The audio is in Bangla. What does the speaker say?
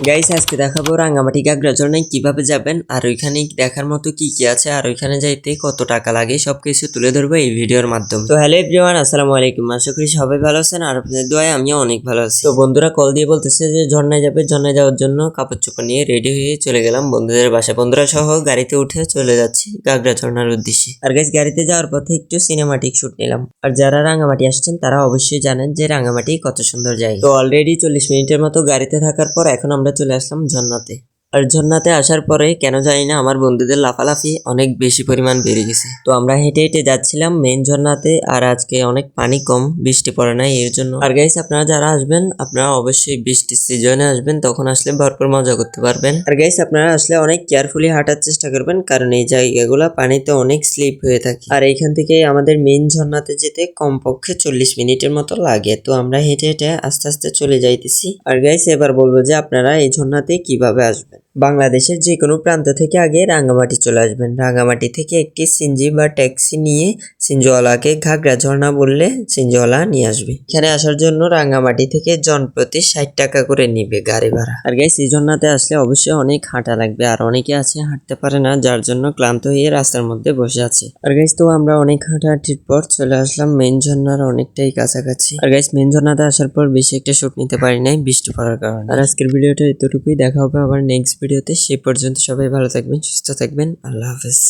গাইস আজকে দেখাবো রাঙ্গামাটি গাগরা ঝর্ণায় কীভাবে যাবেন আর ওইখানে দেখার মতো কি কি আছে আর ওইখানে যাইতে কত টাকা লাগে সবকিছু তুলে ধরবো এই ভিডিওর মাধ্যমে। তো হ্যালো এভরিওয়ান আসসালামু আলাইকুম। আশা করি সবাই ভালো আছেন আর আপনাদের দোয়ায় আমিও অনেক ভালো আছি। তো বন্ধুরা কল দিয়ে বলতেছে যে ঝর্ণায় যাবে, ঝর্ণায় যাওয়ার জন্য কাপড় চোপড় নিয়ে রেডি হয়ে চলে গেলাম। বন্ধুদের বাসায় বন্ধুরা সহ গাড়িতে উঠে চলে যাচ্ছি গাগরা ঝর্ণার উদ্দেশ্যে। আর গাইস গাড়িতে যাওয়ার পথে একটু সিনেমাটিক শুট নিলাম। আর যারা রাঙ্গামাটি আসছেন, তারা অবশ্যই জানেন যে রাঙ্গামাটি কত সুন্দর জায়গা। তো অলরেডি চল্লিশ মিনিটের মতো গাড়িতে থাকার পর এখন আমরা চলে আসলাম ঝর্ণাতে আর ঝর্ণাতে আসার পরে কেন জানি না আমার বন্ধুদের লাফালাফি অনেক বেশি পরিমাণ বেড়ে গেছে। তো আমরা হেঁটে হেঁটে যাচ্ছিলাম মেন ঝর্ণাতে আর আজকে অনেক পানি কম, বৃষ্টি পড়ে নাই এর জন্য। আর গাইস আপনারা যারা আসবেন, আপনারা অবশ্যই বৃষ্টির সিজনে আসবেন, তখন আসলে ভরপুর মজা করতে পারবেন। আর গাইস আপনারা আসলে অনেক কেয়ারফুলি হাঁটার চেষ্টা করবেন, কারণ এই জায়গাগুলো পানিতে অনেক স্লিপ হয়ে থাকে। আর এইখান থেকে আমাদের মেন ঝর্ণাতে যেতে কমপক্ষে চল্লিশ মিনিটের মতো লাগে। তো আমরা হেঁটে হেঁটে আস্তে আস্তে চলে যাইতেছি। আর গাইস এবার বলব যে আপনারা এই ঝর্ণাতে কীভাবে আসবেন? বাংলাদেশের যে কোনো প্রান্ত থেকে আগে রাঙ্গামাটি চলে আসবেন। রাঙ্গামাটি থেকে একটি সিনজি বা ট্যাক্সি নিয়ে সিনজওয়ালাকে ঘাগরা ঝর্ণা বললে সিনজওয়ালা নিয়ে আসবে। এখানে আসার জন্য রাঙ্গামাটি থেকে জনপ্রতি ষাট টাকা করে নিবে গাড়ি ভাড়া। আর গাইস এই ঝর্ণাতে আসলে অবশ্যই অনেক হাঁটা লাগবে আর অনেকে আছে হাঁটতে পারে না, যার জন্য ক্লান্ত হয়ে রাস্তার মধ্যে বসে আছে। আর গাইস তো আমরা অনেক হাঁটাহাঁটির পর চলে আসলাম মেন ঝর্ণার অনেকটাই কাছাকাছি। আর গাইস মেন ঝর্ণাতে আসার পর বেশি একটা শুট নিতে পারি নাই বৃষ্টি পড়ার কারণে। আর আজকের ভিডিওটা এতটুকুই, দেখা হবে আবার নেক্সট ভিডিওতে সেই পর্যন্ত সবাই ভালো থাকবেন সুস্থ থাকবেন। আল্লাহ হাফেজ।